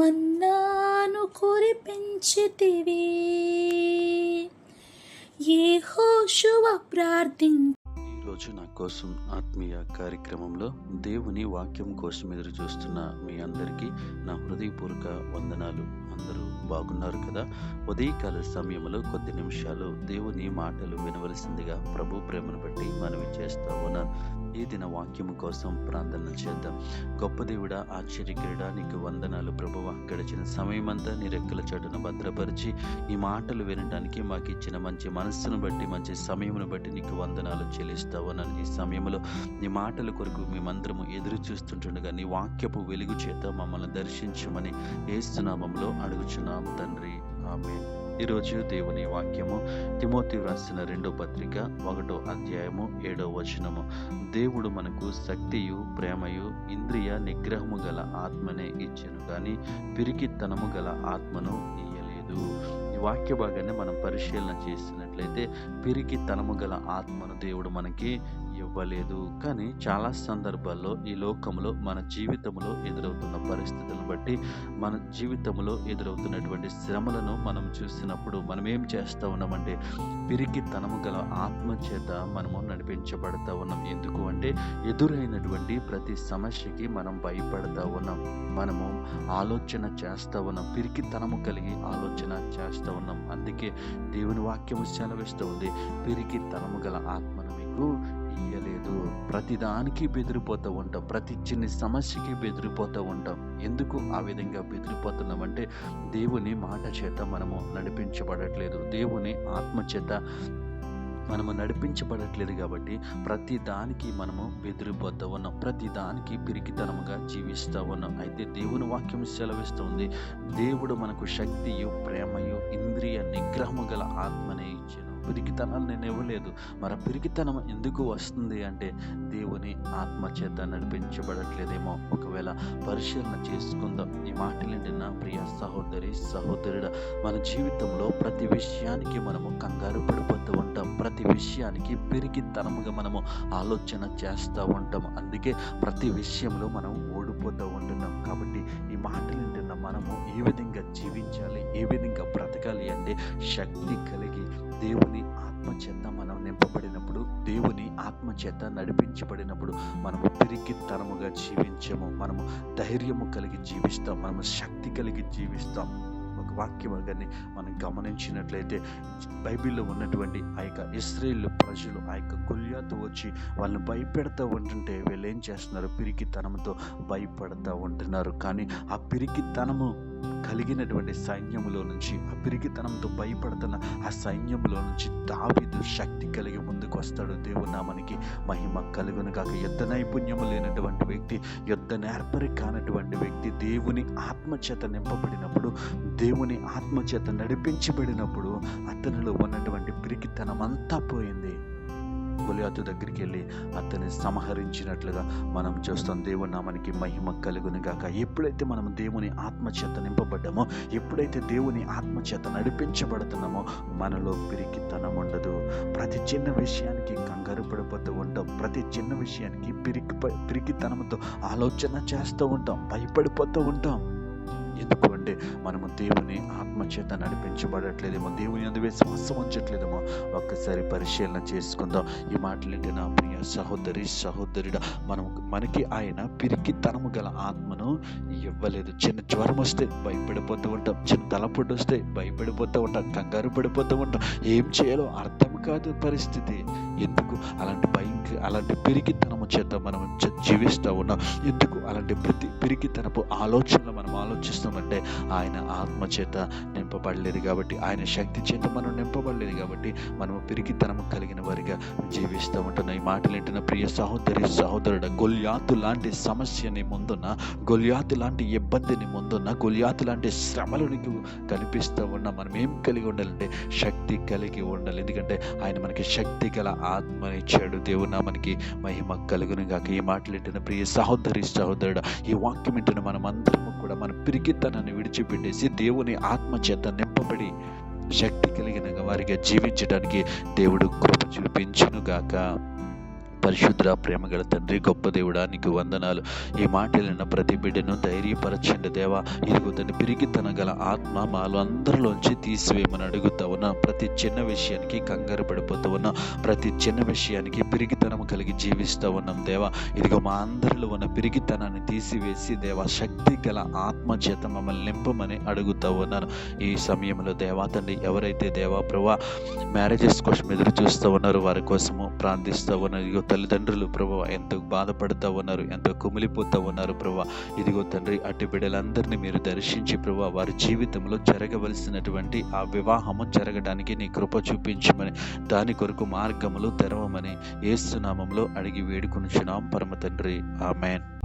మన్నాను కురిపించితివి. ఏ హోషువ ప్రార్థించ ఈరోజు నా కోసం ఆత్మీయ కార్యక్రమంలో దేవుని వాక్యం కోసం ఎదురు చూస్తున్న మీ అందరికీ నా హృదయపూర్వక వందనాలు. అందరూ బాగున్నారు కదా? ఉదయకాల సమయంలో కొద్ది నిమిషాలు దేవుని మాటలు వినవలసిందిగా ప్రభు ప్రేమను బట్టి మనవి చేస్తా ఉన్నాను ఈ దిన వాక్యం కోసం ప్రార్థనలు చేద్దాం. గొప్ప దేవుడా ఆశ్చర్యకరుడా నీకు వందనాలు ప్రభువ గడిచిన సమయమంతా నీ రెక్కల చోటును భద్రపరిచి ఈ మాటలు వినడానికి మాకు ఇచ్చిన మంచి మనస్సును బట్టి మంచి సమయమును బట్టి నీకు వందనాలు చెల్లిస్తావు నన్ను ఈ సమయంలో నీ మాటల కొరకు మేమందరము ఎదురు చూస్తుంటుండగా నీ వాక్యపు వెలుగు చేత మమ్మల్ని దర్శించమని ఏస్తున్నామంలో అడుగుచున్నాం తండ్రి. ఆమె ఈరోజు దేవుని వాక్యము తిమోతి వ్రాసిన రెండో పత్రిక ఒకటో అధ్యాయము ఏడో వచనము. దేవుడు మనకు శక్తియు ప్రేమయు ఇంద్రియ నిగ్రహము గల ఆత్మనే ఇచ్చెను కానీ పిరికితనము గల ఆత్మను ఇయ్య వాక్య భాగాన్ని మనం పరిశీలన చేసినట్లయితే పిరికి తనము గల ఆత్మను దేవుడు మనకి ఇవ్వలేదు. కానీ చాలా సందర్భాల్లో ఈ లోకంలో మన జీవితంలో ఎదురవుతున్న పరిస్థితులను బట్టి మన జీవితంలో ఎదురవుతున్నటువంటి శ్రమలను మనం చూసినప్పుడు మనం ఏం చేస్తూ ఉన్నామంటే పిరికి తనము గల ఆత్మ చేత మనము నడిపించబడతా ఉన్నాం. ఎందుకు అంటే ఎదురైనటువంటి ప్రతి సమస్యకి మనం భయపడతా ఉన్నాం. మనము ఆలోచన చేస్తూ ఉన్నాం. పిరికి తనము కలిగి ఆలోచన చేస్తూ ఉన్నాం. అందుకే దేవుని వాక్యము సెలవిస్తూ ఉంది. పిరికి తనము గల ఆత్మను మీకు ఇయ్యలేదు ప్రతిదానికి బెదిరిపోతూ ఉంటాం. ప్రతి చిన్న సమస్యకి బెదిరిపోతూ ఉంటాం. ఎందుకు ఆ విధంగా బెదిరిపోతున్నామంటే దేవుని మాట చేత మనము నడిపించబడట్లేదు. దేవుని ఆత్మ చేత మనము నడిపించబడట్లేదు కాబట్టి ప్రతి దానికి మనము బెదిరిపోతూ ఉన్నాం. ప్రతి దానికి పిరికితనముగా జీవిస్తూ ఉన్నాం. అయితే దేవుని వాక్యం సెలవిస్తుంది దేవుడు మనకు శక్తియు ప్రేమయు ఇంద్రియ నిగ్రహము గల ఆత్మనే ఇచ్చిన. పిరికితనాలు నేను ఇవ్వలేదు మరి పిరికితనం ఎందుకు వస్తుంది అంటే దేవుని ఆత్మ చేత నడిపించబడట్లేదేమో. ఒకవేళ పరిశీలన చేసుకుందాం. ఈ మాటలేంటి నా ప్రియ సహోదరి సహోదరుడ మన జీవితంలో ప్రతి విషయానికి మనము కంగారు పడిపోతూ ఉంటాం. ప్రతి విషయానికి పిరికితనముగా మనము ఆలోచన చేస్తూ ఉంటాం. అందుకే ప్రతి విషయంలో మనం ఓడిపోతూ ఉంటున్నాం. కాబట్టి ఈ మాటలు మనము ఏ విధంగా జీవించాలి ఏ విధంగా బ్రతకాలి అంటే శక్తి కలిగి దేవుని ఆత్మచేత మనం నింపబడినప్పుడు దేవుని ఆత్మచేత నడిపించబడినప్పుడు మనము తిరిగి తరముగా జీవించము. మనము ధైర్యము కలిగి జీవిస్తాం. మనము శక్తి కలిగి జీవిస్తాం. వాక్యం కానీ మనం గమనించినట్లయితే బైబిల్లో ఉన్నటువంటి ఆ యొక్క ఇస్రాయేల్ ప్రజలు ఆ యొక్క గొల్యాతో వచ్చి వాళ్ళని భయపెడతా ఉంటుంటే వీళ్ళు ఏం చేస్తున్నారు? పిరికితనంతో భయపడతా ఉంటున్నారు. కానీ ఆ పిరికితనము కలిగినటువంటి సైన్యములో నుంచి ఆ పిరిగితనంతో భయపడుతున్న ఆ సైన్యంలో నుంచి దావిదు శక్తి కలిగి ముందుకు వస్తాడు దేవుడు నామనికి. మహిమ కలుగును కాక యుద్ధ నైపుణ్యము లేనటువంటి వ్యక్తి యుద్ధ నేర్పరి కానటువంటి వ్యక్తి దేవుని ఆత్మచేత నింపబడినప్పుడు దేవుని ఆత్మచేత నడిపించబడినప్పుడు అతనిలో ఉన్నటువంటి పిరికితనం అంతా పోయింది. గొలియాతు దగ్గరికి వెళ్ళి అతన్ని సంహరించినట్లుగా మనం చూస్తాం. దేవుని నామానికి మహిమ కలుగును గాక. ఎప్పుడైతే మనం దేవుని ఆత్మచేత నింపబడ్డామో ఎప్పుడైతే దేవుని ఆత్మచేత నడిపించబడుతున్నామో మనలో పిరికితనం ఉండదు. ప్రతి చిన్న విషయానికి కంగారు పడిపోతూ ఉంటాం. ప్రతి చిన్న విషయానికి పిరికి పిరికితనంతో ఆలోచన చేస్తూ ఉంటాం. భయపడిపోతూ ఉంటాం. ఎందుకు అంటే మనము దేవుని ఆత్మచేత నడిపించబడట్లేదేమో దేవుని అందు విశ్వాసం ఉంచట్లేదేమో. ఒక్కసారి పరిశీలన చేసుకుందాం. ఈ మాటలంటే నా ప్రియ సహోదరి సహోదరుడు మనం మనకి ఆయన పిరికితనము గల ఆత్మను ఇవ్వలేదు. చిన్న జ్వరం వస్తే భయపడిపోతూ ఉంటాం. చిన్న తలపొడ్డు వస్తే భయపడిపోతూ ఉంటాం. కంగారు పడిపోతూ ఉంటాం. ఏం చేయాలో అర్థం కాదు పరిస్థితి. ఎందుకు అలాంటి భయం అలాంటి పిరికితనము చేత మనం జీవిస్తూ ఉన్నాం? ఎందుకు అలాంటి ప్రతి పిరికితనపు ఆలోచనలు మనం ఆలోచిస్తామంటే ఆయన ఆత్మ చేత నింపబడలేదు కాబట్టి ఆయన శక్తి చేత మనం నింపబడలేదు కాబట్టి మనము పిరికితనము కలిగిన వారిగా జీవిస్తూ ఉంటున్నాం. ఈ మాటలు వింటున్న ప్రియ సహోదరి సహోదరుడు గొల్యాతు లాంటి సమస్యని ముందున్న గొల్యాతు లాంటి ఇబ్బందిని ముందున్న గొల్యాతు లాంటి శ్రమలు నీకు కనిపిస్తూ ఉన్నా మనం ఏం కలిగి ఉండాలంటే శక్తి కలిగి ఉండాలి. ఎందుకంటే ఆయన మనకి శక్తి గల ఆత్మనిచ్చాడు. దేవుడు మనకి మహిమ కలుగును గాక. ఈ మాటలు వింటున్న ప్రియ సహోదరి సహోదరుడు ఈ వాక్యం వింటున్న మనం అందరము కూడా మన పిరికితనాన్ని విడిచిపెట్టేసి దేవుని ఆత్మ చేత నింపబడి శక్తి కలిగిన వారిగా జీవించడానికి దేవుడు కృప చూపించునుగాక గాక. పరిశుద్ర ప్రేమగల తండ్రి గొప్ప దేవుడా నీకు వందనాలు. ఈ మాటలన్న ప్రతి బిడ్డను ధైర్యపరచండి దేవా. ఇదిగో తన పిరిగితన గల ఆత్మ మాలో అందరిలోంచి తీసివేయమని అడుగుతా ఉన్నా. ప్రతి చిన్న విషయానికి కంగారు పడిపోతూ ఉన్నాం. ప్రతి చిన్న విషయానికి పిరిగితనం కలిగి జీవిస్తూ ఉన్నాం దేవా. ఇదిగో మా అందరిలో ఉన్న పిరిగితనాన్ని తీసివేసి దేవా శక్తి గల ఆత్మ చేత మమ్మల్ని నింపమని అడుగుతూ ఉన్నాను. ఈ సమయంలో దేవా తండ్రి ఎవరైతే దేవా ప్రభా మ్యారేజెస్ కోసం ఎదురు చూస్తూ ఉన్నారో వారి కోసము ప్రార్థిస్తూ ఉన్నారు తల్లిదండ్రులు ప్రభు ఎంతో బాధపడుతూ ఉన్నారు ఎంతో కుమిలిపోతూ ఉన్నారు ప్రభు. ఇదిగో తండ్రి అట్టి బిడ్డలందరినీ మీరు దర్శించి ప్రభు వారి జీవితంలో జరగవలసినటువంటి ఆ వివాహము జరగడానికి నీ కృప చూపించమని దాని కొరకు మార్గములు తెరవమని ఏసునామంలో అడిగి వేడుకొనుచున్నాం. పరమ తండ్రి ఆమెన్.